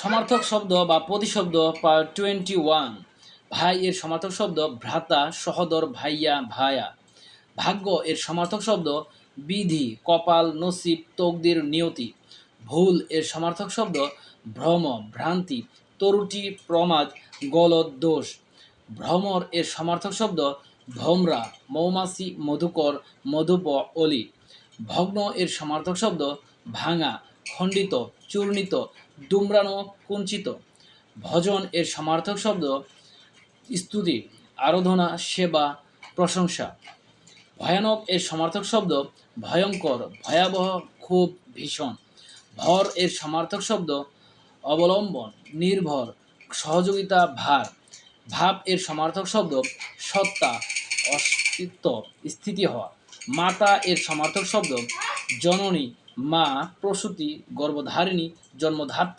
সমার্থক শব্দ বা প্রতিশব্দ টোয়েন্টি ওয়ান ভাই এর সমার্থক শব্দ ভ্রাতা, সহদর, ভাইয়া, ভায়া। ভাগ্য এর সমার্থক শব্দ বিধি, কপাল, নসিব, তকদির, নিয়তি। ভুল এর সমার্থক শব্দ ভ্রম, ভ্রান্তি, তরুটি, প্রমাদ, গলদ, দোষ। ভ্রমর এর সমার্থক শব্দ ভ্রমরা, মৌমাছি, মধুকর, মধুপ, অলি। ভগ্ন এর সমার্থক শব্দ ভাঙা, খণ্ডিত, চূর্ণিত দুমড়ানো কুঞ্চিত। ভজন এর সমার্থক শব্দ, স্তুতি, আরাধনা, সেবা, প্রশংসা। ভয়ানক এর সমার্থক শব্দ, ভয়ঙ্কর, ভয়াবহ, খুব ভীষণ। ভর এর সমার্থক শব্দ, অবলম্বন, নির্ভর, সহযোগিতা, ভার। ভাব এর সমার্থক শব্দ, সত্তা, অস্তিত্ব, স্থিতি হওয়া। মাতা এর সমার্থক শব্দ জননী মা প্রসূতি গর্ভধারিণী জন্মধাত্রী